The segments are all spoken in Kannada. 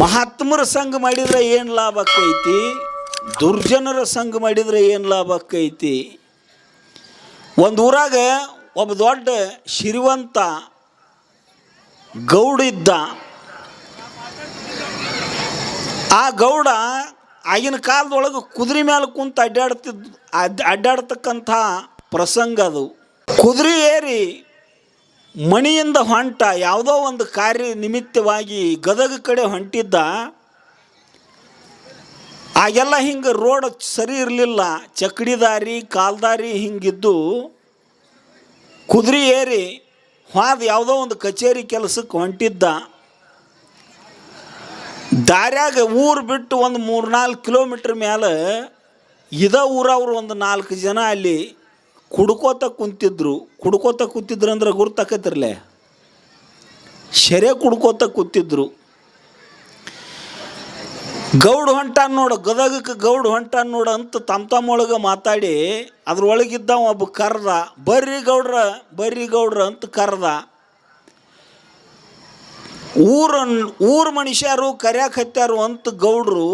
ಮಹಾತ್ಮರ ಸಂಘ ಮಾಡಿದರೆ ಏನು ಲಾಭ ಆಕೈತಿ? ದುರ್ಜನರ ಸಂಘ ಮಾಡಿದರೆ ಏನು ಲಾಭ ಆಕೈತಿ? ಒಂದು ಊರಾಗ ಒಬ್ಬ ದೊಡ್ಡ ಶಿರಿವಂತ ಗೌಡ ಇದ್ದ. ಆ ಗೌಡ ಆಗಿನ ಕಾಲದೊಳಗೆ ಕುದುರೆ ಮೇಲೆ ಕುಂತು ಅಡ್ಡಾಡ್ತಿದ್ ಅಡ್ ಅಡ್ಡಾಡ್ತಕ್ಕಂಥ ಪ್ರಸಂಗ ಅದು. ಕುದುರೆ ಏರಿ ಮಣಿಯಿಂದ ಹೊಂಟ ಯಾವುದೋ ಒಂದು ಕಾರ್ಯ ನಿಮಿತ್ತವಾಗಿ ಗದಗ ಕಡೆ ಹೊಂಟಿದ್ದ, ಆಗೆಲ್ಲ ಹಿಂಗೆ ರೋಡ್ ಸರಿ ಇರಲಿಲ್ಲ ಚಕ್ಕಡಿ ದಾರಿ ಕಾಲ್ದಾರಿ ಹಿಂಗಿದ್ದು ಕುದುರೆ ಏರಿ ಹಾದ್ ಯಾವುದೋ ಒಂದು ಕಚೇರಿ ಕೆಲಸಕ್ಕೆ ಹೊಂಟಿದ್ದ. ದಾರ್ಯಾಗ ಊರು ಬಿಟ್ಟು ಒಂದು ಮೂರ್ನಾಲ್ಕು ಕಿಲೋಮೀಟ್ರ್ ಮೇಲೆ ಇದ ಊರವ್ರು ಒಂದು ನಾಲ್ಕು ಜನ ಅಲ್ಲಿ ಕುಡ್ಕೋತ ಕುಂತಿದ್ರು, ಕುಡ್ಕೋತ ಕೂತಿದ್ರು ಅಂದ್ರೆ ಗುರ್ತಾಕೈತಿರ್ಲೆ? ಶೆರೆ ಕುಡ್ಕೋತ ಕೂತಿದ್ರು. ಗೌಡ್ ಹೊಂಟ ನೋಡು, ಗದಗಕ್ಕೆ ಗೌಡ್ ಹೊಂಟ ನೋಡು ಅಂತ ತಮ್ಮ ತಮ್ಮೊಳಗೆ ಮಾತಾಡಿ ಅದ್ರೊಳಗಿದ್ದ ಒಬ್ಬ ಕರ್ದ, ಬರ್ರಿ ಗೌಡ್ರ ಬರ್ರಿ ಗೌಡ್ರ ಅಂತ ಕರ್ದ. ಊರ ಊರ ಮನುಷ್ಯರು ಕರ್ಯಾಕ ಹತ್ಯಾರು ಅಂತ ಗೌಡ್ರು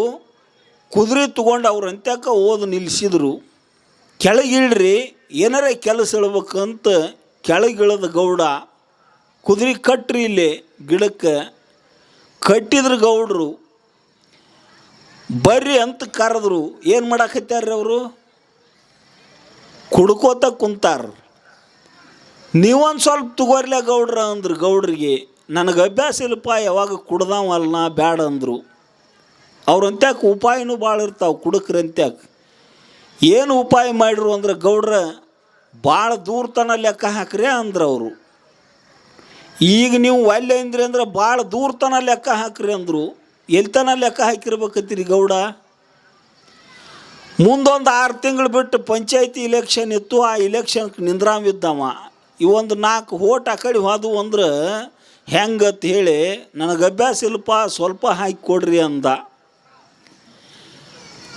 ಕುದುರೆ ತಗೊಂಡು ಅವ್ರ ಅಂತ್ಯಾಕ ಓದು ನಿಲ್ಲಿಸಿದ್ರು ಕೆಳಗಿಳ್ರಿ ಏನಾರ ಕೆಲಸ ಹೇಳ್ಬೇಕಂತ ಕೆಳಗಿಳದ ಗೌಡ, ಕುದುರೆ ಕಟ್ಟ್ರಿ ಇಲ್ಲಿ ಗಿಡಕ್ಕೆ, ಕಟ್ಟಿದ್ರು ಗೌಡ್ರು, ಬರ್ರಿ ಅಂತ ಕರೆದ್ರು. ಏನು ಮಾಡಾಕತ್ಯಾರ್ರಿ ಅವರು? ಕುಡ್ಕೋತ ಕುಂತಾರ. ನೀವೊಂದು ಸ್ವಲ್ಪ ತಗೋರ್ಲೆ ಗೌಡ್ರ ಅಂದ್ರು ಗೌಡ್ರಿಗೆ. ನನಗೆ ಅಭ್ಯಾಸ ಇಲ್ಲಪ್ಪ, ಯಾವಾಗ ಕುಡ್ದಾವಲ್ಲ ಬ್ಯಾಡ ಅಂದರು. ಅವ್ರಂತ್ಯಾಕೆ ಉಪಾಯನೂ ಭಾಳ ಇರ್ತಾವೆ, ಕುಡುಕ್ರಂತ್ಯಾಕೆ. ಏನು ಉಪಾಯ ಮಾಡಿರು ಅಂದ್ರೆ ಗೌಡ್ರ ಭಾಳ ದೂರ್ತನ ಲೆಕ್ಕ ಹಾಕ್ರಿ ಅಂದ್ರೆ ಅವರು. ಈಗ ನೀವು ಒಲ್ಲೆ ಅಂದ್ರಿ ಅಂದ್ರೆ ಭಾಳ ದೂರ್ತನ ಲೆಕ್ಕ ಹಾಕ್ರಿ ಅಂದರು. ಎಲ್ತನ ಲೆಕ್ಕ ಹಾಕಿರ್ಬೇಕತ್ತೀರಿ ಗೌಡ? ಮುಂದೊಂದು ಆರು ತಿಂಗಳು ಬಿಟ್ಟು ಪಂಚಾಯತಿ ಇಲೆಕ್ಷನ್ ಇತ್ತು, ಆ ಇಲೆಕ್ಷನ್ಗೆ ನಿಂದ್ರಾಮಿದ್ದವ ಇವೊಂದು ನಾಲ್ಕು ಓಟ್ ಆ ಕಡೆ ಹೋದವು ಅಂದ್ರೆ ಹೆಂಗತ್ ಹೇಳಿ, ನನಗೆ ಅಭ್ಯಾಸ ಇಲ್ಲಪ್ಪ, ಸ್ವಲ್ಪ ಹಾಕಿ ಕೊಡ್ರಿ ಅಂದ.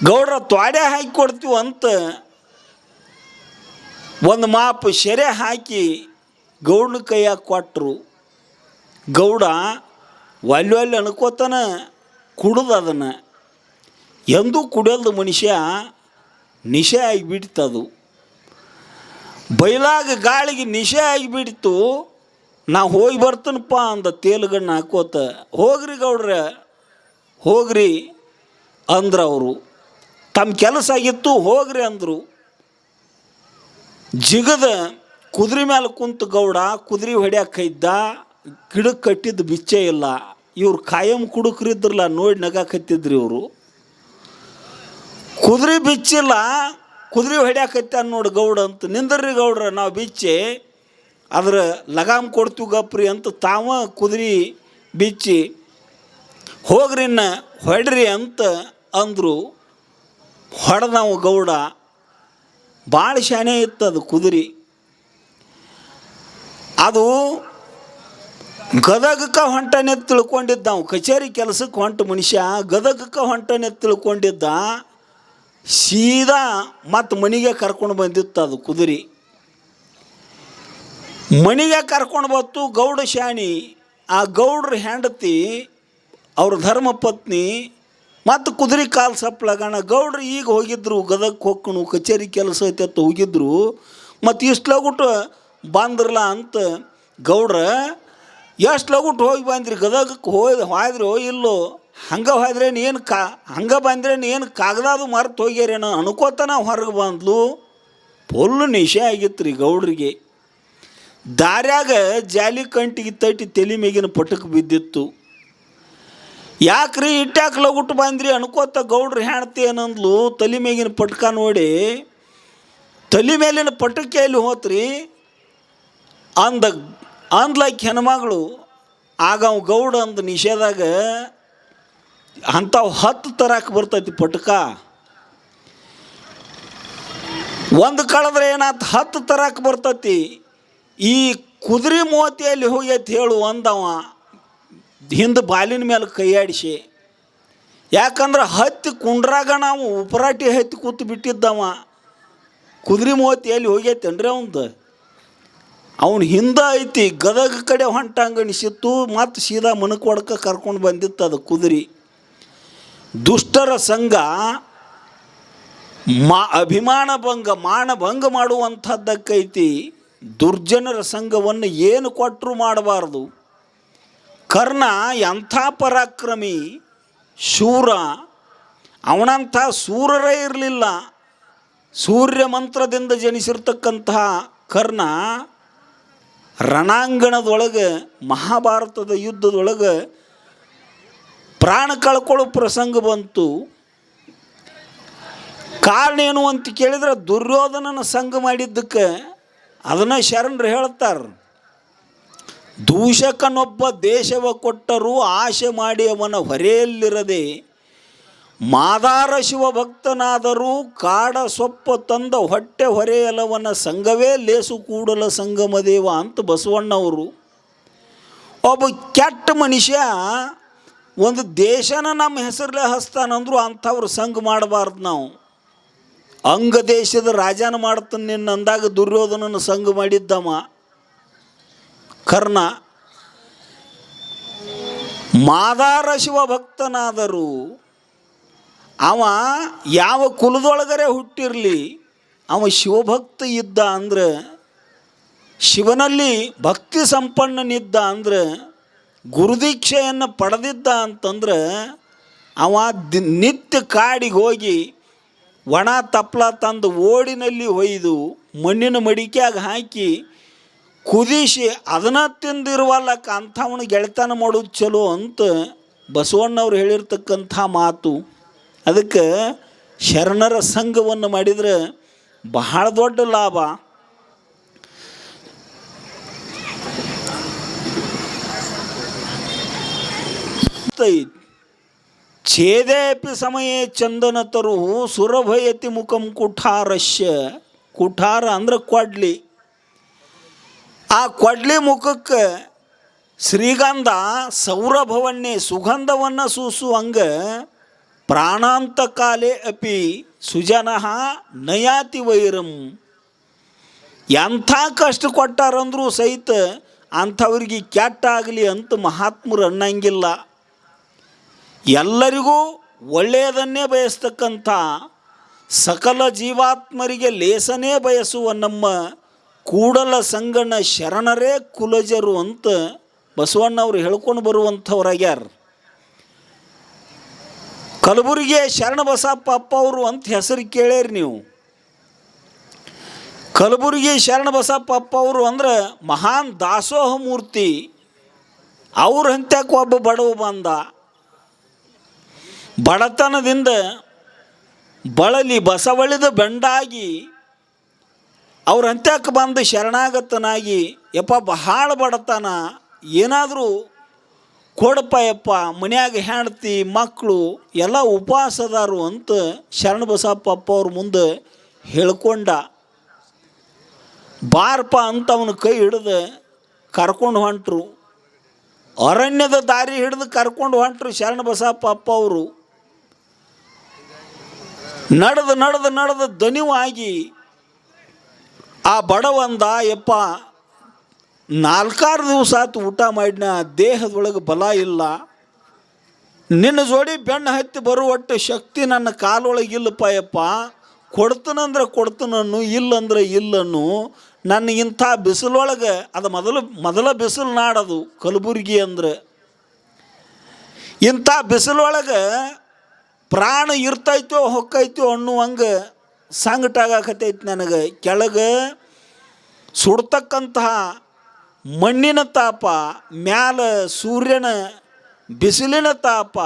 ಗೌಡ್ರ ತ್ವಾಡೆ ಹಾಕಿ ಕೊಡ್ತೀವಿ ಅಂತ ಒಂದು ಮಾಪು ಶೆರೆ ಹಾಕಿ ಗೌಡನ ಕೈಯಾಗ ಕೊಟ್ಟರು ಗೌಡ ಒಲ್ಲೆ ಒಲ್ಲೆ ಅನ್ಕೋತಾನ, ಕುಡ್ದು ಅದನ್ನು. ಎಂದೂ ಕುಡಿಯೋದು ಮನುಷ್ಯ ನಿಶೆ ಆಗಿಬಿಡ್ತದು ಬೈಲಾಗ ಗಾಳಿಗೆ ನಿಶೆ ಆಗಿಬಿಡ್ತು. ನಾ ಹೋಗಿ ಬರ್ತೇನಪ್ಪ ಅಂದ ತೇಲುಗಣ್ಣ ಹಾಕೋತ. ಹೋಗ್ರಿ ಗೌಡ್ರ, ಹೋಗ್ರಿ ಅಂದ್ರ ಅವರು. ತಮ್ಮ ಕೆಲಸ ಆಗಿತ್ತು, ಹೋಗ್ರಿ ಅಂದರು. ಜಿಗದ ಕುದುರೆ ಮೇಲೆ ಕುಂತು ಗೌಡ ಕುದುರೆ ಹೊಡ್ಯಾಕ ಇದ್ದ ಗಿಡಕ್ಕೆ ಕಟ್ಟಿದ್ದು ಬಿಚ್ಚೆ ಇಲ್ಲ. ಇವ್ರು ಕಾಯಂ ಕುಡುಕ್ರಿದ್ರಲ್ಲ, ನೋಡಿ ನಗಾಕತ್ತಿದ್ರಿ ಇವರು. ಕುದುರೆ ಬಿಚ್ಚಿಲ್ಲ, ಕುದುರೆ ಹೊಡ್ಯಾಕತ್ತ ನೋಡಿ ಗೌಡ ಅಂತ. ನಿಂದ್ರಿ ಗೌಡ್ರ, ನಾವು ಬಿಚ್ಚಿ ಅದ್ರ ಲಗಾಮ್ ಕೊಡ್ತೀವಿ ಗಪ್ರಿ ಅಂತ ತಾವ ಕುದುರೆ ಬಿಚ್ಚಿ ಹೋಗ್ರಿನ್ನ ಹೊಡ್ರಿ ಅಂತ ಅಂದರು. ಹೊಡೆದವ ಗೌಡ. ಭಾಳ ಶಾನೆ ಇತ್ತು ಅದು ಕುದುರೆ. ಅದು ಗದಗಕ್ಕೆ ಹೊಂಟನೆ ತಿಳ್ಕೊಂಡಿದ್ದ ನಾವು ಕಚೇರಿ ಕೆಲಸಕ್ಕೆ ಹೊಂಟ ಮನುಷ್ಯ. ಗದಗಕ್ಕೆ ಹೊಂಟನೆ ತಿಳ್ಕೊಂಡಿದ್ದ. ಸೀದಾ ಮತ್ತು ಮನೆಗೆ ಕರ್ಕೊಂಡು ಬಂದಿತ್ತು ಅದು ಕುದುರೆ. ಮನೆಗೆ ಕರ್ಕೊಂಡು ಬತ್ತು ಗೌಡ ಶಾಣಿ. ಆ ಗೌಡ್ರ ಹೆಂಡತಿ, ಅವ್ರ ಧರ್ಮಪತ್ನಿ ಮತ್ತು ಕುದುರೆ ಕಾಲು ಸಪ್ಲಗಣ ಗೌಡ್ರು ಈಗ ಹೋಗಿದ್ರು, ಗದಗ್ ಹೋಗ್ಕಣು, ಕಚೇರಿ ಕೆಲಸ ಐತೆ ಹೋಗಿದ್ರು. ಮತ್ತು ಇಷ್ಟು ಲಗುಟ್ಟು ಬಂದ್ರಲ್ಲ ಅಂತ ಗೌಡ್ರ, ಎಷ್ಟು ಲಗುಟ್ಟು ಹೋಗಿ ಬಂದ್ರಿ ಗದಗಕ್ಕೆ ಹೋಯ್ ಹೋದ್ರಿ ಇಲ್ಲೋ? ಹಂಗೆ ಹೋದ್ರೇನು ಏನು ಕಾ, ಹಂಗೆ ಬಂದ್ರೇನು ಏನು ಕಾಗದಾದು ಮರ್ತು ಹೋಗ್ಯಾರೇನೋ ಅನ್ಕೋತಾನ ಹೊರಗೆ ಬಂದ್ಲು. ಫುಲ್ಲು ನಿಶೆ ಆಗಿತ್ತು ರೀ ಗೌಡ್ರಿಗೆ. ದಾರ್ಯಾಗ ಜಾಲಿ ಕಂಟಿಗೆ ತಟ್ಟಿ ತಲೆ ಮೇಗಿನ ಪಟಕ್ ಬಿದ್ದಿತ್ತು. ಯಾಕ್ರಿ ಇಟ್ಯಾಕೆ ಲಗುಟ್ಟು ಬಂದ್ರಿ? ಅನ್ಕೋತ ಗೌಡ್ರು ಹೆಣ್ತಿ ಏನಂದ್ಲು? ತಲೆ ಮೇಗಿನ ಪಟ್ಕ ನೋಡಿ. ತಲೆ ಮೇಲಿನ ಪಟಕ್ಕೆ ಎಲ್ಲಿ ಹೋತ್ರಿ? ಅಂದ ಅಂದ್ಲಕ್ಕೆ ಹೆಣ್ಮಗಳು. ಆಗ ಅವ ಗೌಡ ಅಂದ ನಿಷೇಧಾಗ, ಅಂಥವು ಹತ್ತು ತರಕ್ಕೆ ಬರ್ತೈತಿ ಪಟ್ಕ. ಒಂದು ಕಳೆದ್ರೆ ಏನಾಯ್ತು ಹತ್ತು ತರಕ್ಕೆ ಬರ್ತೈತಿ? ಈ ಕುದುರೆ ಮೂವತ್ತಿಯಲ್ಲಿ ಹೋಗೈತಿ ಹೇಳು ಅಂದವ. ಹಿಂದೆ ಬಾಲಿನ ಮೇಲೆ ಕೈಯಾಡಿಸಿ. ಯಾಕಂದ್ರೆ ಹತ್ತಿ ಕುಂಡ್ರಾಗ ನಾವು ಉಪರಾಟಿ ಹತ್ತಿ ಕೂತು ಬಿಟ್ಟಿದ್ದವ. ಕುದುರೆ ಮೂವತ್ತು ಎಲ್ಲಿ ಹೋಗೈತೇನ್ರಿ ಅವಂದು? ಅವನು ಹಿಂದೆ ಐತಿ, ಗದಗ ಕಡೆ ಹೊಂಟಂಗ ಅನಿಸಿತ್ತು ಮತ್ತು ಸೀದಾ ಮನಕ್ಕೆ ಒಡಕ ಕರ್ಕೊಂಡು ಬಂದಿತ್ತು ಅದು ಕುದುರೆ. ದುಷ್ಟರ ಸಂಘ ಮಾ ಅಭಿಮಾನ ಭಂಗ ಮಾನಭಂಗ ಮಾಡುವಂಥದ್ದಕ್ಕೈತಿ. ದುರ್ಜನರ ಸಂಘವನ್ನು ಏನು ಕೊಟ್ಟರು ಮಾಡಬಾರ್ದು. ಕರ್ಣ ಎಂಥ ಪರಾಕ್ರಮಿ ಶೂರ, ಅವನಂಥ ಸೂರರೇ ಇರಲಿಲ್ಲ. ಸೂರ್ಯ ಮಂತ್ರದಿಂದ ಜನಿಸಿರ್ತಕ್ಕಂತಹ ಕರ್ಣ ರಣಾಂಗಣದೊಳಗೆ, ಮಹಾಭಾರತದ ಯುದ್ಧದೊಳಗೆ ಪ್ರಾಣ ಕಳ್ಕೊಳ್ಳೋ ಪ್ರಸಂಗ ಬಂತು. ಕಾರಣ ಏನು ಅಂತ ಕೇಳಿದ್ರೆ ದುರ್ಯೋಧನನ ಸಂಘ ಮಾಡಿದ್ದಕ್ಕೆ ಅದನ್ನು ಶರಣರು ಹೇಳ್ತಾರೆ. ದೂಷಕನೊಬ್ಬ ದೇಶವ ಕೊಟ್ಟರೂ ಆಶೆ ಮಾಡಿ ಅವನ ಹೊರೆಯಲ್ಲಿರದೆ ಮಾದಾರ ಶಿವ ಭಕ್ತನಾದರೂ ಕಾಡ ಸೊಪ್ಪ ತಂದ ಹೊಟ್ಟೆ ಹೊರೆಯಲವನ ಸಂಘವೇ ಲೇಸು ಕೂಡಲ ಸಂಗಮ ದೇವ ಅಂತ ಬಸವಣ್ಣವರು. ಒಬ್ಬ ಕೆಟ್ಟ ಮನುಷ್ಯ ಒಂದು ದೇಶನ ನಮ್ಮ ಹೆಸರಲ್ಲೇ ಹಸ್ತಾನಂದ್ರು ಅಂಥವ್ರು ಸಂಘ ಮಾಡಬಾರ್ದು ನಾವು. ಅಂಗ ದೇಶದ ರಾಜನ ಮಾಡ್ತಾನೆ ನಿನ್ನ ಅಂದಾಗ ದುರ್ಯೋಧನನ ಸಂಘ ಮಾಡಿದ್ದಮ್ಮ. ಕರ್ಣ. ಮಾದಾರ ಶಿವ ಭಕ್ತನಾದರೂ ಅವ ಯಾವ ಕುಲದೊಳಗರೆ ಹುಟ್ಟಿರಲಿ, ಅವ ಶಿವಭಕ್ತ ಇದ್ದ ಅಂದ್ರೆ, ಶಿವನಲ್ಲಿ ಭಕ್ತಿ ಸಂಪನ್ನನಿದ್ದ ಅಂದ್ರೆ, ಗುರುದೀಕ್ಷೆಯನ್ನು ಪಡೆದಿದ್ದ ಅಂತಂದ್ರೆ, ಅವ ದಿ ನಿತ್ಯ ಕಾಡಿಗೆ ಹೋಗಿ ಒಣ ತಪ್ಪಲ ತಂದು ಓಡಿನಲ್ಲಿ ಒಯ್ದು ಮಣ್ಣಿನ ಮಡಿಕೆಯಾಗಿ ಹಾಕಿ ಕುದಿಸಿ ಅದನ್ನ ತಿಂದಿರುವಲ್ಲಕ್ಕ ಅಂಥವನು ಗೆಳೆತನ ಮಾಡೋದು ಚಲೋ ಅಂತ ಬಸವಣ್ಣವ್ರು ಹೇಳಿರ್ತಕ್ಕಂಥ ಮಾತು. ಅದಕ್ಕೆ ಶರಣರ ಸಂಘವನ್ನು ಮಾಡಿದರೆ ಬಹಳ ದೊಡ್ಡ ಲಾಭ. ಛೇದೇಪಿ ಸಮಯೇ ಚಂದನ ತರು, ಸುರಭಯತಿ ಮುಖಂ ಕುಠಾರಶ್ಯ. ಕುಠಾರ ಅಂದ್ರೆ ಕೊಡ್ಲಿ. ಆ ಕೊಡ್ಲಿ ಮುಖಕ್ಕೆ ಶ್ರೀಗಂಧ ಸೌರಭವನ್ನೇ ಸುಗಂಧವನ್ನು ಸೂಸುವಂಗೆ ಪ್ರಾಣಾಂತಕಾಲೇ ಅಪಿ ಸುಜನಃ ನಯಾತಿ ವೈರಂ. ಎಂಥ ಕಷ್ಟ ಕೊಟ್ಟಾರಂದ್ರೂ ಸಹಿತ ಅಂಥವ್ರಿಗೆ ಕೆಟ್ಟಾಗಲಿ ಅಂತ ಮಹಾತ್ಮರು ಅನ್ನಂಗಿಲ್ಲ. ಎಲ್ಲರಿಗೂ ಒಳ್ಳೆಯದನ್ನೇ ಬಯಸ್ತಕ್ಕಂಥ ಸಕಲ ಜೀವಾತ್ಮರಿಗೆ ಲೇಸನೇ ಬಯಸುವ ನಮ್ಮ ಕೂಡಲ ಸಂಗಣ್ಣ ಶರಣರೇ ಕುಲಜರು ಅಂತ ಬಸವಣ್ಣವ್ರು ಹೇಳ್ಕೊಂಡು ಬರುವಂಥವ್ರಾಗ್ಯಾರ. ಕಲಬುರಗಿಯ ಶರಣ ಬಸಪ್ಪ ಅಪ್ಪ ಅವರು ಅಂತ ಹೆಸರು ಕೇಳ್ಯಾರಿ ನೀವು. ಕಲಬುರಗಿ ಶರಣ ಬಸಪ್ಪ ಅಪ್ಪ ಅವರು ಅಂದ್ರೆ ಮಹಾನ್ ದಾಸೋಹ ಮೂರ್ತಿ ಅವ್ರ ಹಂತ್ಯಕ್ಕೆ ಒಬ್ಬ ಬಡವ ಬಂದ. ಬಡತನದಿಂದ ಬಳಲಿ ಬಸವಳಿದ ಬೆಂಡಾಗಿ ಅವ್ರ ಅಂತ್ಯಕ್ಕೆ ಬಂದು ಶರಣಾಗತನಾಗಿ, ಯಪ್ಪ, ಬಹಳ ಬಡತನ. ಏನಾದರೂ ಕೊಡಪ್ಪ, ಯಪ್ಪ, ಮನ್ಯಾಗ ಹೆಂಡತಿ ಮಕ್ಕಳು ಎಲ್ಲ ಉಪವಾಸದಾರು ಅಂತ ಶರಣ ಬಸಪ್ಪ ಅಪ್ಪ ಅವ್ರ ಮುಂದೆ ಹೇಳ್ಕೊಂಡ. ಬಾರಪ್ಪ ಅಂತ ಅವನ ಕೈ ಹಿಡಿದು ಕರ್ಕೊಂಡು ಹೊಂಟರು. ಅರಣ್ಯದ ದಾರಿ ಹಿಡಿದು ಕರ್ಕೊಂಡು ಹೊಂಟ್ರು ಶರಣ ಬಸಪ್ಪ ಅಪ್ಪ ಅವರು. ನಡೆದು ನಡೆದು ನಡೆದು ದನಿವಾಗಿ ಆ ಬಡವಂದ, ಯಪ್ಪ, ನಾಲ್ಕಾರು ದಿವಸ ಆತು ಊಟ ಮಾಡಿನ ದೇಹದೊಳಗೆ ಬಲ ಇಲ್ಲ. ನಿನ್ನ ಜೋಡಿ ಬೆನ್ನು ಹತ್ತಿ ಬರುವಟ್ಟು ಶಕ್ತಿ ನನ್ನ ಕಾಲೊಳಗೆ ಇಲ್ಲಪ್ಪ, ಯಪ್ಪ. ಕೊಡ್ತನಂದ್ರೆ ಕೊಡ್ತನನ್ನು, ಇಲ್ಲಂದ್ರೆ ಇಲ್ಲನ್ನು. ನನ್ನ ಇಂಥ ಬಿಸಿಲೊಳಗೆ, ಅದು ಮೊದಲು, ಮೊದಲ ಬಿಸಿಲು ನಾಡದು ಕಲಬುರ್ಗಿ ಅಂದ್ರೆ. ಇಂಥ ಬಿಸಿಲೊಳಗೆ ಪ್ರಾಣ ಇರ್ತೈತೋ, ಹೊಕ್ಕೈತೋ ಅನ್ನುವಂಗೆ ಸಂಕಟ ಆಗಾಕತೈತಿ ನನಗೆ. ಕೆಳಗೆ ಸುಡ್ತಕ್ಕಂತಹ ಮಣ್ಣಿನ ತಾಪ, ಮ್ಯಾಲ ಸೂರ್ಯನ ಬಿಸಿಲಿನ ತಾಪ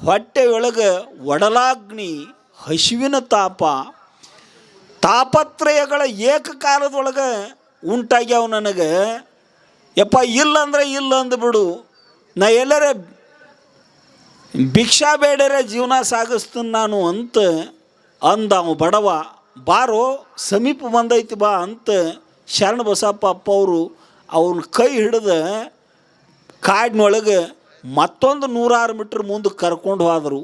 ಹೊಟ್ಟೆಯೊಳಗೆ ಒಡಲಾಗ್ನಿ, ಹಸಿವಿನ ತಾಪ, ತಾಪತ್ರಯಗಳ ಏಕಕಾಲದೊಳಗೆ ಉಂಟಾಗ್ಯಾವ ನನಗೆ. ಯಪ್ಪ, ಇಲ್ಲ ಅಂದ್ರೆ ಇಲ್ಲ ಅಂದ್ಬಿಡು ನಾ ಎಲ್ಲರ ಭಿಕ್ಷಾ ಬೇಡರೆ ಜೀವನ ಸಾಗಿಸ್ತೀನಿ ನಾನು ಅಂತ ಅಂದ ಅವ ಬಡವ, ಬಾರೋ, ಸಮೀಪ ಬಂದೈತಿ ಬಾ ಅಂತ ಶರಣ ಬಸಪ್ಪ ಅಪ್ಪ ಅವರು ಅವನ ಕೈ ಹಿಡಿದು ಕಾಡಿನೊಳಗೆ ಮತ್ತೊಂದು ನೂರಾರು ಮೀಟ್ರ್ ಮುಂದೆ ಕರ್ಕೊಂಡು ಹೋದರು.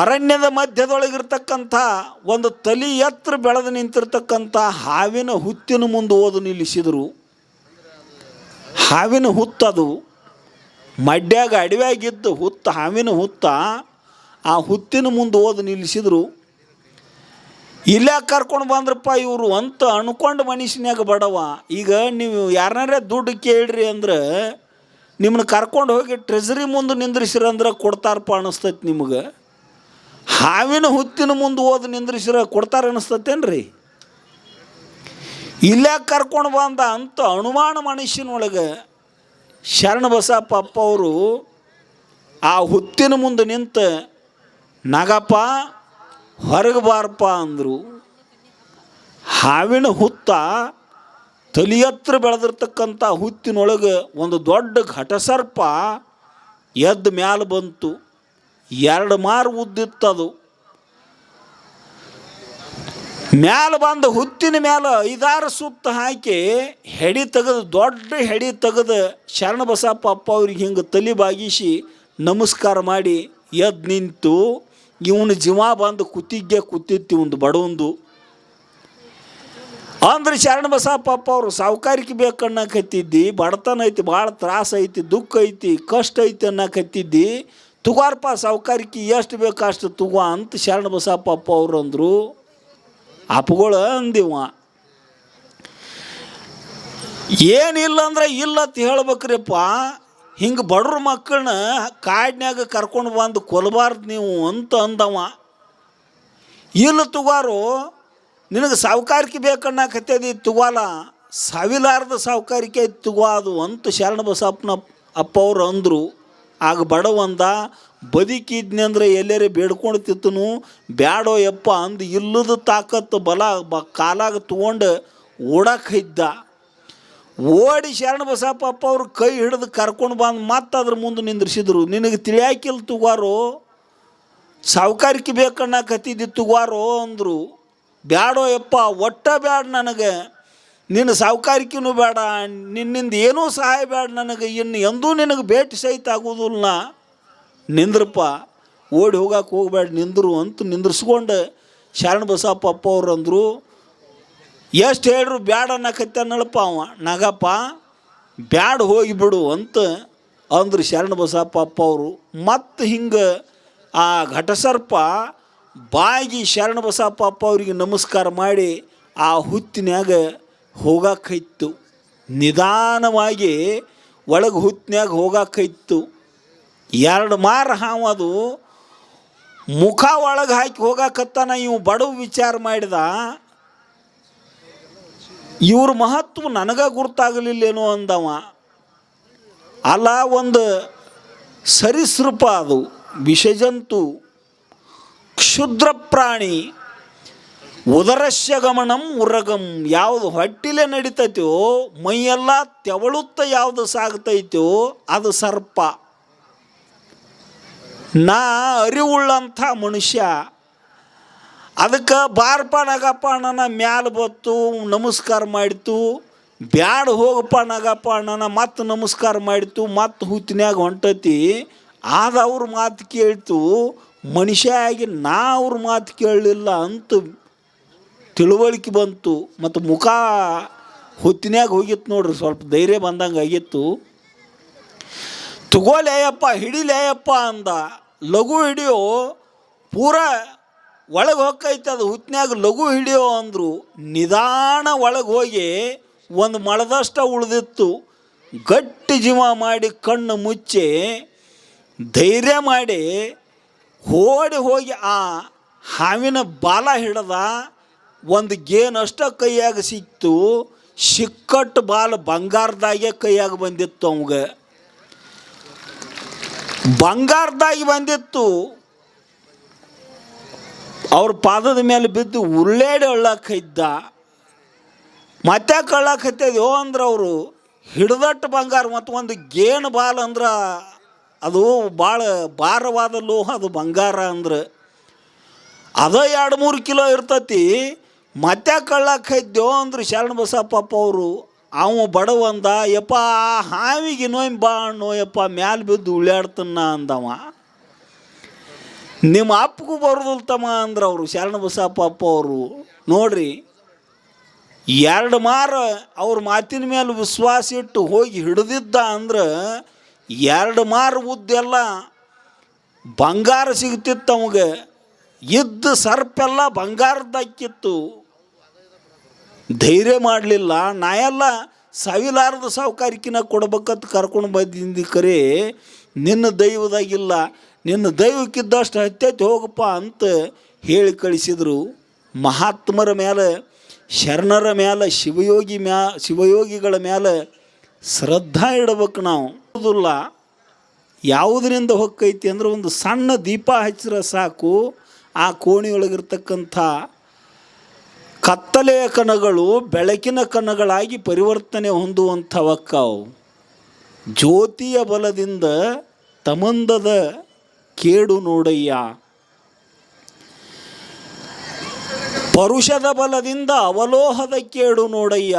ಅರಣ್ಯದ ಮಧ್ಯದೊಳಗಿರ್ತಕ್ಕಂಥ ಒಂದು ತಲಿ ಎತ್ತರ ಬೆಳೆದು ನಿಂತಿರ್ತಕ್ಕಂಥ ಹಾವಿನ ಹುತ್ತಿನ ಮುಂದೆ ಓದು ನಿಲ್ಲಿಸಿದರು. ಹಾವಿನ ಹುತ್ತದು ಮಡ್ಯಾಗ ಅಡವ್ಯಾಗಿದ್ದು ಹುತ್ತ, ಹಾವಿನ ಹುತ್ತ ಆ ಹುತ್ತಿನ ಮುಂದೆ ಓದು ನಿಲ್ಲಿಸಿದ್ರು, ಇಲ್ಲೇ ಕರ್ಕೊಂಡು ಬಂದ್ರಪ್ಪ ಇವರು ಅಂತ ಅನ್ಕೊಂಡು ಮನುಷ್ಯನ್ಯಾಗ ಬಡವ. ಈಗ ನೀವು ಯಾರನ್ನಾರೇ ದುಡ್ಡು ಕೇಳ್ರಿ ಅಂದ್ರೆ ನಿಮ್ಮನ್ನ ಕರ್ಕೊಂಡು ಹೋಗಿ ಟ್ರೆಜರಿ ಮುಂದೆ ನಿಂದ್ರಿಸಿರ ಅಂದ್ರೆ ಕೊಡ್ತಾರಪ್ಪ ಅನಿಸ್ತೈತಿ ನಿಮಗೆ. ಹಾವಿನ ಹುತ್ತಿನ ಮುಂದೆ ಓದು ನಿಂದ್ರಿಸಿರ ಕೊಡ್ತಾರ ಅನಿಸ್ತತೇನ್ರಿ? ಇಲ್ಲೇ ಕರ್ಕೊಂಡು ಬಂದ ಅಂತ ಅನುಮಾನ ಮನುಷ್ಯನೊಳಗೆ ಶರಣ ಬಸಪ್ಪ ಅಪ್ಪ ಅವರು ಆ ಹುತ್ತಿನ ಮುಂದೆ ನಿಂತು ನಗಪ್ಪ, ಹೊರಗೆ ಬಾರಪ್ಪ ಅಂದರು. ಹಾವಿನ ಹುತ್ತ ತಲಿಯತ್ರ ಬೆಳೆದಿರ್ತಕ್ಕಂಥ ಹುತ್ತಿನೊಳಗೆ ಒಂದು ದೊಡ್ಡ ಘಟಸರ್ಪ ಎದ್ದು ಮ್ಯಾಲ ಬಂತು. ಎರಡು ಮಾರು ಉದ್ದಿತ್ತದು ಮ್ಯಾಲ ಬಂದ ಹುತ್ತಿನ ಮ್ಯಾಲ ಐದಾರು ಸುತ್ತ ಹಾಕಿ ಹೆಡಿ ತೆಗೆದು, ದೊಡ್ಡ ಹೆಡಿ ತೆಗೆದು ಶರಣ ಬಸಪ್ಪ ಅಪ್ಪ ಅವ್ರಿಗೆ ಹಿಂಗೆ ತಲೆ ಬಾಗಿಸಿ ನಮಸ್ಕಾರ ಮಾಡಿ ಎದ್ದು ನಿಂತು ಇವನು ಜೀವ ಬಂದು ಕುತ್ತಿಗೆ ಕೂತಿತ್ತು ಒಂದು ಬಡವಂದು. ಅಂದ್ರೆ ಶರಣ ಬಸಪ್ಪ ಅಪ್ಪ ಅವರು ಸಾವುಕಾರಿಕೆ ಬೇಕನ್ನಕತ್ತಿದ್ದಿ ಬಡತನ ಐತಿ, ಭಾಳ ತ್ರಾಸ ಐತಿ, ದುಃಖ ಐತಿ, ಕಷ್ಟ ಐತಿ ಅನ್ನಕತ್ತಿದ್ದಿ ತುಗಾರಪ್ಪ ಸಾವುಕಾರಿಕೆ ಎಷ್ಟು ಬೇಕು ಅಷ್ಟು ತುಗೋ ಅಂತ ಶರಣ ಬಸಪ್ಪ ಅಪ್ಪ ಅವರು ಅಂದರು. ಅಪ್ಪಗಳು ಅಂದಿವ ಏನಿಲ್ಲ ಅಂದ್ರೆ ಇಲ್ಲ ಅಂತ ಹೇಳ್ಬೇಕ್ರಿಪ್ಪ. ಹಿಂಗೆ ಬಡ್ರ ಮಕ್ಕಳನ್ನ ಕಾಡಿನ್ಯಾಗ ಕರ್ಕೊಂಡು ಬಂದು ಕೊಲ್ಬಾರ್ದು ನೀವು ಅಂತ ಅಂದವ. ಇಲ್ಲ ತುಗಾರು, ನಿನಗೆ ಸಾವುಕಾರಿಕೆ ಬೇಕನ್ನಕತ್ತದಿ ತುಗಾಲ, ಸಾವಿಲಾರ್ದ ಸಾವುಕಾರಿಕೆ ತುಗಾದು ತುಗೋ ಅದು ಅಂತ ಶರಣ ಬಸಪ್ಪನ ಅಪ್ಪ ಅವ್ರು ಅಂದರು. ಆಗ ಬಡವಂದ ಬದುಕಿದ್ನಿ ಅಂದ್ರೆ ಎಲ್ಲರೇ ಬೇಡ್ಕೊಂಡು ತಿತ್ತನು, ಬ್ಯಾಡೋ ಯಪ್ಪ ಅಂದು ಇಲ್ಲದ ತಾಕತ್ತು ಬಲ ಬ ಕಾಲಾಗ ತೊಗೊಂಡು ಓಡಕ್ಕೆ ಇದ್ದ. ಓಡಿ ಶರಣ ಬಸಪ್ಪ ಅವ್ರು ಕೈ ಹಿಡಿದು ಕರ್ಕೊಂಡು ಬಂದು ಮತ್ತೆ ಅದ್ರ ಮುಂದೆ ನಿಂದ್ರಿಸಿದ್ರು. ನಿನಗೆ ತಿಳಿಯಾಕಿಲ್ಲ ತುಗಾರು? ಸಾವುಕಾರಿಕೆ ಬೇಕನ್ನಕತ್ತಿದ್ದಿ ತುಗಾರೋ ಅಂದರು. ಬ್ಯಾಡೋ ಯಪ್ಪ, ಒಟ್ಟ ಬ್ಯಾಡ ನನಗೆ. ನಿನ್ನ ಸಾವುಕಾರಿಕೆನೂ ಬೇಡ ನಿನ್ನಿಂದ ಏನೂ ಸಹಾಯ ಬೇಡ ನನಗೆ. ಇನ್ನು ಎಂದೂ ನಿನಗೆ ಭೇಟಿ ಸಹಿತ ಆಗೋದಿಲ್ಲ ನಿಂದ್ರಪ್ಪ, ಓಡಿ ಹೋಗಕ್ಕೆ ಹೋಗ್ಬೇಡ, ನಿಂದರು ಅಂತ ನಿಂದ್ರಿಸ್ಕೊಂಡು. ಶರಣ ಬಸಪ್ಪ ಅಪ್ಪ ಅವ್ರು ಅಂದರು. ಎಷ್ಟು ಹೇಳ್ರು ಬ್ಯಾಡ ಅನ್ನಕತ್ತಾನಳಪ್ಪ ಅವ. ನಗಪ್ಪ, ಬ್ಯಾಡ ಹೋಗಿಬಿಡು ಅಂತ ಅಂದ್ರೆ ಶರಣ ಬಸಪ್ಪ ಅಪ್ಪ ಅವರು. ಮತ್ತು ಹಿಂಗೆ ಆ ಘಟಸರ್ಪ ಬಾಯಿಗೆ ಶರಣ ಬಸಪ್ಪ ಅಪ್ಪ ಅವರಿಗೆ ನಮಸ್ಕಾರ ಮಾಡಿ ಆ ಹುತ್ತಿನಾಗ ಹೋಗಾಕೈತು ನಿಧಾನವಾಗಿ ಒಳಗೆ ಹುತ್ತಿನಾಗ ಹೋಗಾಕೈತು ಎರಡು ಮಾರು ಹಾವದು ಮುಖ ಒಳಗೆ ಹಾಕಿ ಹೋಗಾಕತ್ತಾನ ಇವು ಬಡವ ವಿಚಾರ ಮಾಡಿದ. ಇವ್ರ ಮಹತ್ವ ನನಗ ಗುರ್ತಾಗಲಿಲ್ಲೇನೋ ಅಂದವ. ಅಲ್ಲ, ಒಂದು ಸರೀಸೃಪ ಅದು, ವಿಷಜಂತು, ಕ್ಷುದ್ರ ಪ್ರಾಣಿ ಉದರಸ್ಯ ಗಮನಂ ಉರಗಂ, ಯಾವುದು ಹೊಟ್ಟಿಲೆ ನಡಿತೈತೋ, ಮೈಯೆಲ್ಲ ತೆವಳುತ್ತ ಯಾವುದು ಸಾಗ್ತೈತೋ, ಅದು ಸರ್ಪ. ನಾ ಅರಿವುಳ್ಳಂಥ ಮನುಷ್ಯ. ಅದಕ್ಕೆ ಬಾರಪ್ಪ ನಗಪ್ಪ ಅಣ್ಣನ ಮ್ಯಾಲೆ ಬತ್ತು, ನಮಸ್ಕಾರ ಮಾಡಿತು ಬ್ಯಾಡ ಹೋಗಪ್ಪ ನಗಪ್ಪ ಅಣ್ಣನ ಮತ್ತೆ ನಮಸ್ಕಾರ ಮಾಡಿತು ಮತ್ತೆ ಹುತ್ತಿನ್ಯಾಗ ಹೊಂಟತಿ. ಆದ ಅವ್ರ ಮಾತು ಕೇಳ್ತು, ಮನುಷ್ಯ ಆಗಿ ನಾ ಅವ್ರ ಮಾತು ಕೇಳಲಿಲ್ಲ ಅಂತ ತಿಳುವಳಿಕೆ ಬಂತು. ಮತ್ತು ಮುಖ ಹೊತ್ತಿನ್ಯಾಗ ಹೋಗಿತ್ತು ನೋಡ್ರಿ, ಸ್ವಲ್ಪ ಧೈರ್ಯ ಬಂದಂಗೆ ಆಗಿತ್ತು. ತಗೋಲೇಯಪ್ಪ ಹಿಡಿಲೇಯಪ್ಪ ಅಂದ. ಲಘು ಹಿಡಿಯೋ, ಪೂರ ಒಳಗೆ ಹೋಗ್ತೈತೆ, ಅದು ಹುತ್ತಿನಾಗ ಲಘು ಹಿಡಿಯೋ ಅಂದರು, ನಿಧಾನ ಒಳಗೆ ಹೋಗಿ ಒಂದು ಮಳದಷ್ಟ ಉಳಿದಿತ್ತು, ಗಟ್ಟಿ ಜೀವ ಮಾಡಿ ಕಣ್ಣು ಮುಚ್ಚಿ, ಧೈರ್ಯ ಮಾಡಿ ಓಡಿ ಹೋಗಿ ಆ ಹಾವಿನ ಬಾಲ ಹಿಡ್ದ ಒಂದು ಗೇನಷ್ಟ ಕೈಯಾಗ ಸಿಕ್ತು ಸಿಕ್ಕಟ್ಟು ಬಾಲ ಬಂಗಾರದಾಗೆ ಕೈಯಾಗ ಬಂದಿತ್ತು ಅವಂಗೆ. ಬಂಗಾರದಾಗಿ ಬಂದಿತ್ತು ಅವ್ರ ಪಾದದ ಮೇಲೆ ಬಿದ್ದು ಉರುಳೇಡಿ ಅಳ್ಳಕ್ಕೆ ಇದ್ದ ಮತ್ತೆ ಯೋ ಅಂದ್ರೆ ಅವರು ಹಿಡ್ದಟ್ಟು ಬಂಗಾರ, ಮತ್ತು ಒಂದು ಗೇಣು ಬಾಲ್ ಅಂದ್ರೆ ಅದು ಭಾಳ ಭಾರವಾದ ಲೋಹ, ಅದು ಬಂಗಾರ ಅಂದ್ರೆ. ಅದ ಎರಡು ಮೂರು ಕಿಲೋ ಇರ್ತತಿ, ಮತ್ತೆ ಕಳ್ಳಾಕೈದ್ಯೋ ಅಂದ್ರೆ ಶರಣ ಬಸಪ್ಪಪ್ಪ ಅವರು, ಅವ ಬಡವಂದ, ಯಪ್ಪ, ಹಾವಿಗೆ ನೋಯ್ ಬಾ ಅಣ್ಣೋ, ಯಪ್ಪ, ಮ್ಯಾಲೆ ಬಿದ್ದು ಉಳ್ಯಾಡ್ತನ್ನ ಅಂದವ. ನಿಮ್ಮ ಅಪ್ಪಗೂ ಬರೋದಿಲ್ಲ ತಮ್ಮ ಅಂದ್ರೆ ಅವರು ಶರಣ ಬಸಪ್ಪ ಅಪ್ಪ ಅವರು. ನೋಡ್ರಿ, ಎರಡು ಮಾರ ಅವ್ರ ಮಾತಿನ ಮೇಲೆ ವಿಶ್ವಾಸ ಇಟ್ಟು ಹೋಗಿ ಹಿಡಿದಿದ್ದ ಅಂದ್ರೆ ಎರಡು ಮಾರು ಉದ್ದೆಲ್ಲ ಬಂಗಾರ ಸಿಗ್ತಿತ್ತು ಅವಗೆ. ಇದ್ದ ಸರ್ಪೆಲ್ಲ ಬಂಗಾರದಾಕಿತ್ತು ಧೈರ್ಯ ಮಾಡಲಿಲ್ಲ. ನಾ ಎಲ್ಲ ಸಾವಿಲಾರದ ಸಾವುಕಾರಿಕಿನ ಕೊಡ್ಬೇಕಂತ ಕರ್ಕೊಂಡು ಬಂದಿದ್ದಿ ಕರೆ. ನಿನ್ನ ದೈವದಾಗಿಲ್ಲ, ನಿನ್ನ ದೈವಕ್ಕಿದ್ದಷ್ಟು ಹತ್ತೈತಿ ಹೋಗಪ್ಪ ಅಂತ ಹೇಳಿ ಕಳಿಸಿದರು ಮಹಾತ್ಮರ ಮೇಲೆ ಶರಣರ ಮೇಲೆ ಶಿವಯೋಗಿ ಮ್ಯಾ, ಶಿವಯೋಗಿಗಳ ಮೇಲೆ ಶ್ರದ್ಧಾ ಇಡಬೇಕು ನಾವು. ಯಾವುದರಿಂದ ಹೊಕ್ಕೈತಿ ಅಂದ್ರೆ ಒಂದು ಸಣ್ಣ ದೀಪ ಹಚ್ಚಿರ ಸಾಕು, ಆ ಕೋಣೆಯೊಳಗಿರ್ತಕ್ಕಂಥ ಕತ್ತಲೆಯ ಕಣಗಳು ಬೆಳಕಿನ ಕಣಗಳಾಗಿ ಪರಿವರ್ತನೆ ಹೊಂದುವಂಥವಕ್ಕವು. ಜ್ಯೋತಿಯ ಬಲದಿಂದ ತಮಂದದ ಕೇಡು ನೋಡಯ್ಯ. ಪರುಷದ ಬಲದಿಂದ ಅವಲೋಹದ ಕೇಡು ನೋಡಯ್ಯ.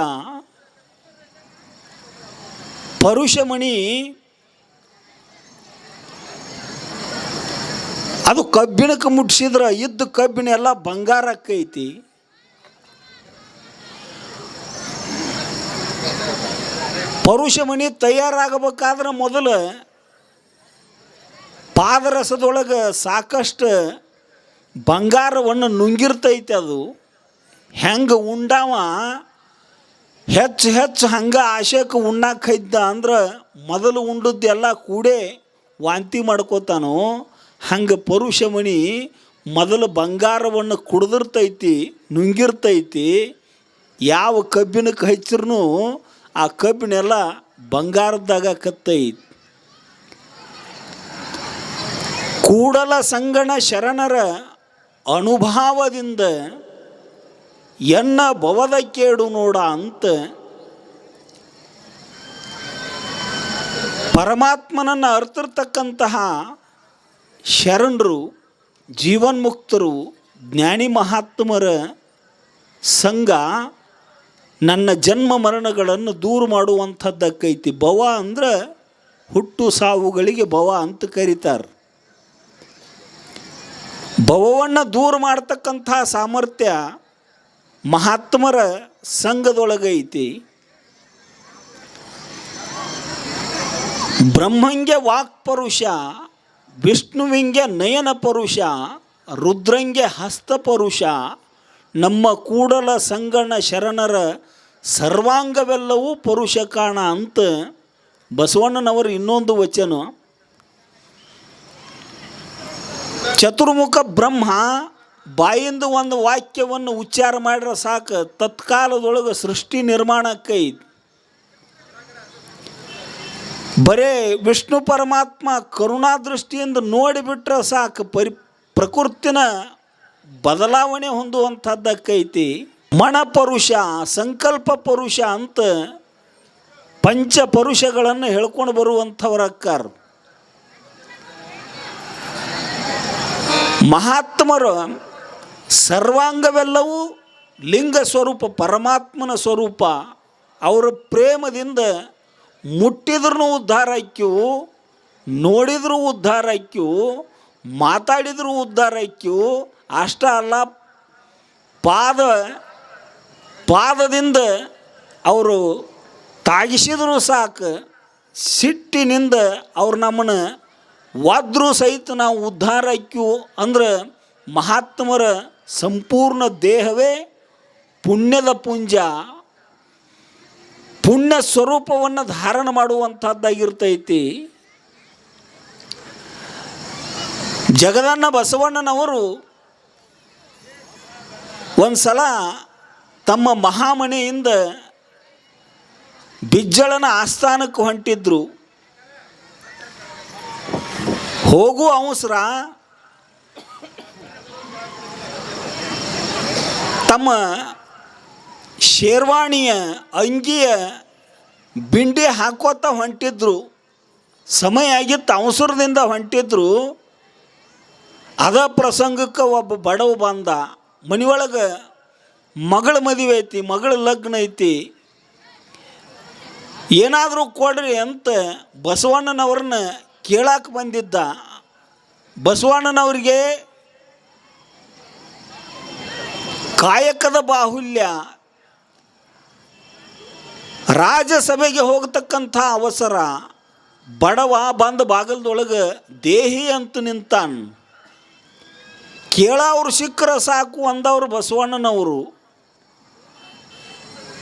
ಪರುಷಮಣಿ, ಅದು ಕಬ್ಬಿಣಕ್ಕೆ ಮುಟ್ಸಿದ್ರೆ, ಇದ್ದ ಕಬ್ಬಿಣ ಎಲ್ಲ ಬಂಗಾರಕ್ಕೈತಿ. ಪರುಷಮಣಿ ತಯಾರಾಗಬೇಕಾದ್ರೆ ಮೊದಲು ಪಾದರಸದೊಳಗೆ ಸಾಕಷ್ಟು ಬಂಗಾರವನ್ನು ನುಂಗಿರ್ತೈತೆ ಅದು. ಹೆಂಗೆ ಉಂಡಾವ? ಹೆಚ್ಚು ಹೆಚ್ಚು ಹಂಗೆ ಆಶಯಕ್ಕೆ ಉಣ್ಣಾಕೈದ್ದ ಅಂದ್ರೆ ಮೊದಲು ಉಂಡದ್ದೆಲ್ಲ ಕೂಡೇ ವಾಂತಿ ಮಾಡ್ಕೋತಾನೋ. ಹಂಗೆ ಪರುಷಮಣಿ ಮೊದಲು ಬಂಗಾರವನ್ನು ಕುಡ್ದಿರ್ತೈತಿ, ನುಂಗಿರ್ತೈತಿ. ಯಾವ ಕಬ್ಬಿನಕ್ಕೆ ಹಚ್ಚಿರೂ ಆ ಕಬ್ಬಿನೆಲ್ಲ ಬಂಗಾರದಾಗ ಕತ್ತೈತಿ. ಕೂಡಲ ಸಂಗಣ ಶರಣರ ಅನುಭಾವದಿಂದ ಎನ್ನ ಭವದ ಕೇಡು ನೋಡ ಅಂತ ಪರಮಾತ್ಮನನ್ನು ಅರ್ತಿರ್ತಕ್ಕಂತಹ ಶರಣರು, ಜೀವನ್ಮುಕ್ತರು, ಜ್ಞಾನಿ ಮಹಾತ್ಮರ ಸಂಘ ನನ್ನ ಜನ್ಮ ಮರಣಗಳನ್ನು ದೂರ ಮಾಡುವಂಥದ್ದಕ್ಕೈತಿ. ಭವ ಅಂದ್ರೆ ಹುಟ್ಟು ಸಾವುಗಳಿಗೆ ಭವ ಅಂತ ಕರೀತಾರೆ. ಭವವನ್ನು ದೂರ ಮಾಡ್ತಕ್ಕಂಥ ಸಾಮರ್ಥ್ಯ ಮಹಾತ್ಮರ ಸಂಘದೊಳಗೈತಿ. ಬ್ರಹ್ಮಂಗೆ ವಾಕ್ಪರುಷ ವಿಷ್ಣುವಿಂಗೆ ನಯನ ಪರುಷ, ರುದ್ರಂಗೆ ಹಸ್ತಪರುಷ ನಮ್ಮ ಕೂಡಲ ಸಂಗಣ ಶರಣರ ಸರ್ವಾಂಗವೆಲ್ಲವೂ ಪರುಷ ಕಾಣ ಅಂತ ಬಸವಣ್ಣನವರು ಇನ್ನೊಂದು ವಚನ. ಚತುರ್ಮುಖ ಬ್ರಹ್ಮ ಬಾಯಿಂದ ಒಂದು ವಾಕ್ಯವನ್ನು ಉಚ್ಚಾರ ಮಾಡಿದ್ರೆ ಸಾಕು. ತತ್ಕಾಲದೊಳಗೆ ಸೃಷ್ಟಿ ನಿರ್ಮಾಣಕ್ಕೈತಿ ಬರೇ ವಿಷ್ಣು ಪರಮಾತ್ಮ ಕರುಣಾ ದೃಷ್ಟಿಯಿಂದ ನೋಡಿಬಿಟ್ರೆ ಸಾಕು. ಪರಿ ಪ್ರಕೃತಿನ ಬದಲಾವಣೆ ಹೊಂದುವಂಥದ್ದಕ್ಕೈತಿ ಮಣಪರುಷ ಸಂಕಲ್ಪ ಪರುಷ ಅಂತ ಪಂಚ ಪರುಷಗಳನ್ನು ಹೇಳ್ಕೊಂಡು ಬರುವಂಥವ್ರಕ್ಕಾರ ಮಹಾತ್ಮರು ಸರ್ವಾಂಗವೆಲ್ಲವೂ ಲಿಂಗ ಸ್ವರೂಪ, ಪರಮಾತ್ಮನ ಸ್ವರೂಪ, ಅವರ ಪ್ರೇಮದಿಂದ ಮುಟ್ಟಿದ್ರೂ ಉದ್ಧಾರ ಆಕ್ಯವು ನೋಡಿದರೂ ಉದ್ಧಾರ ಆಕ್ಯವು ಮಾತಾಡಿದರೂ ಉದ್ಧಾರ ಆಕ್ಯವು ಅಷ್ಟ ಅಲ್ಲ, ಪಾದ, ಪಾದದಿಂದ ಅವರು ತಾಗಿಸಿದರೂ ಸಾಕು, ಸಿಟ್ಟಿನಿಂದ ಅವ್ರು ನಮ್ಮನ್ನು ಒದ್ರೂ ಸಹಿತ ನಾವು ಉದ್ಧಾರ ಆಕ್ಯವು ಅಂದ್ರೆ ಮಹಾತ್ಮರ ಸಂಪೂರ್ಣ ದೇಹವೇ ಪುಣ್ಯದ ಪುಂಜ, ಪುಣ್ಯ ಸ್ವರೂಪವನ್ನು ಧಾರಣ ಮಾಡುವಂಥದ್ದಾಗಿರ್ತೈತಿ. ಜಗದನ್ನ ಬಸವಣ್ಣನವರು ಒಂದು ಸಲ ತಮ್ಮ ಮಹಾಮನೆಯಿಂದ ಬಿಜ್ಜಳನ ಆಸ್ಥಾನಕ್ಕೆ ಹೊಂಟಿದ್ರು. ಹೋಗು ಅವಸರ. ತಮ್ಮ ಶೇರ್ವಾಣಿಯ ಅಂಗಿಯ ಬಿಂಡಿ ಹಾಕೋತ ಹೊಂಟಿದ್ರು. ಸಮಯ ಆಗಿತ್ತು, ಅವಸರದಿಂದ ಹೊಂಟಿದ್ರು. ಅದ ಪ್ರಸಂಗಕ್ಕೆ ಒಬ್ಬ ಬಡವ ಬಂದ. ಮನೆಯೊಳಗೆ ಮಗಳ ಮದುವೆ ಐತಿ, ಮಗಳ ಲಗ್ನ ಐತಿ. ಏನಾದರೂ ಕೊಡ್ರಿ ಅಂತ ಬಸವಣ್ಣನವ್ರನ್ನ ಕೇಳಕ್ಕೆ ಬಂದಿದ್ದ ಬಸವಣ್ಣನವರಿಗೆ ಕಾಯಕದ ಬಾಹುಲ್ಯ ರಾಜಸಭೆಗೆ ಹೋಗತಕ್ಕಂಥ ಅವಸರ ಬಡವ ಬಂದ ಬಾಗಲದೊಳಗೆ ದೇಹಿ ಅಂತ ನಿಂತಾನ್. ಕೇಳವ್ರು ಸಿಕ್ಕರ ಸಾಕು ಅಂದವ್ರು ಬಸವಣ್ಣನವರು.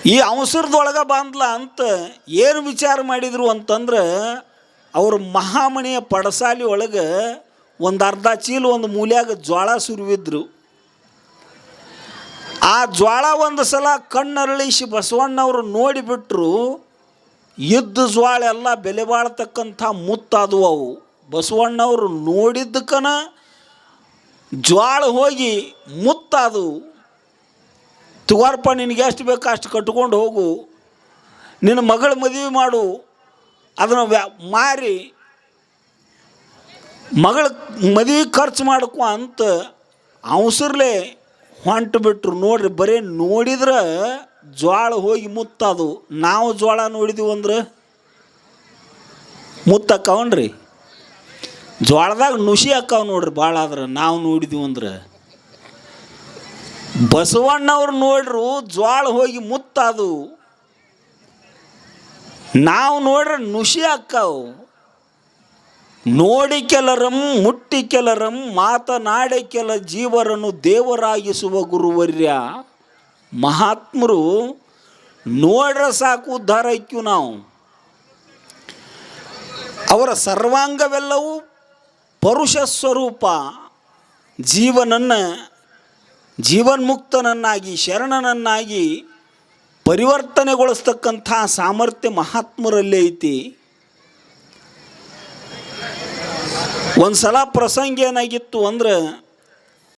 ಈ ಅವಸರದೊಳಗೆ ಬಂದ್ಲ ಅಂತ ಏನು ವಿಚಾರ ಮಾಡಿದರು ಅಂತಂದ್ರೆ ಅವ್ರ ಮಹಾಮಣಿಯ ಪಡಸಾಲಿ ಒಳಗೆ ಒಂದು ಅರ್ಧ ಚೀಲ, ಒಂದು ಮೂಲ್ಯಾಗ ಜ್ವಾಳ ಸುರುವಿದ್ರು. ಆ ಜ್ವಾಳ ಒಂದು ಸಲ ಕಣ್ಣರಳಿಸಿ ಬಸವಣ್ಣವರು ನೋಡಿಬಿಟ್ರು, ಇದ್ದ ಜ್ವಾಳ ಎಲ್ಲ ಬೆಲೆ ಬಾಳ್ತಕ್ಕಂಥ ಮುತ್ತಾದವು ಅವು. ಬಸವಣ್ಣವರು ನೋಡಿದ್ದಕ್ಕನ ಜ್ವಾಳ ಹೋಗಿ ಮುತ್ತಾದವು ತುಗಾರಪ್ಪ ನಿನಗೆ ಎಷ್ಟು ಬೇಕು ಅಷ್ಟು ಕಟ್ಕೊಂಡು ಹೋಗು. ನಿನ್ನ ಮಗಳ ಮದುವೆ ಮಾಡು. ಅದನ್ನು ಮಾರಿ ಮಗಳ ಮದುವೆ ಖರ್ಚು ಮಾಡಕು ಅಂತ ಅವಸರ್ಲೆ ಹೊಂಟು ಬಿಟ್ರು. ನೋಡ್ರಿ, ಬರೀ ನೋಡಿದ್ರೆ ಜ್ವಾಳ ಹೋಗಿ ಮುತ್ತದು. ನಾವು ಜ್ವಾಳ ನೋಡಿದೀವಿ ಅಂದ್ರೆ ಮುತ್ತಕ್ಕವನ್ರಿ. ಜ್ವಾಳದಾಗ ನುಸಿ ಅಕ್ಕಾವ ನೋಡ್ರಿ ಭಾಳ ಆದ್ರೆ. ನಾವು ನೋಡಿದೀವಿ ಅಂದ್ರೆ ಬಸವಣ್ಣವ್ರು ನೋಡ್ರು ಜ್ವಾಳ ಹೋಗಿ ಮುತ್ತದು. ನಾವು ನೋಡ್ರೆ ನುಸಿ ಅಕ್ಕವು. ನೋಡಿ ಕೆಲರಂ, ಮುಟ್ಟಿ ಕೆಲರಂ, ಮಾತನಾಡೆ ಕೆಲ ಜೀವರನ್ನು ದೇವರಾಗಿಸುವ ಗುರುವರ್ಯ. ಮಹಾತ್ಮರು ನೋಡ್ರೆ ಸಾಕು ಉದ್ಧಾರ ಇಕ್ಕು ನಾವು. ಅವರ ಸರ್ವಾಂಗವೆಲ್ಲವೂ ಪರುಷ ಸ್ವರೂಪ. ಜೀವನನ್ನು, ಜೀವನ್ಮುಕ್ತನನ್ನಾಗಿ, ಶರಣನನ್ನಾಗಿ ಪರಿವರ್ತನೆಗೊಳಿಸ್ತಕ್ಕಂಥ ಸಾಮರ್ಥ್ಯ ಮಹಾತ್ಮರಲ್ಲಿ ಐತಿ. ಒಂದು ಸಲ ಪ್ರಸಂಗ ಏನಾಗಿತ್ತು ಅಂದ್ರೆ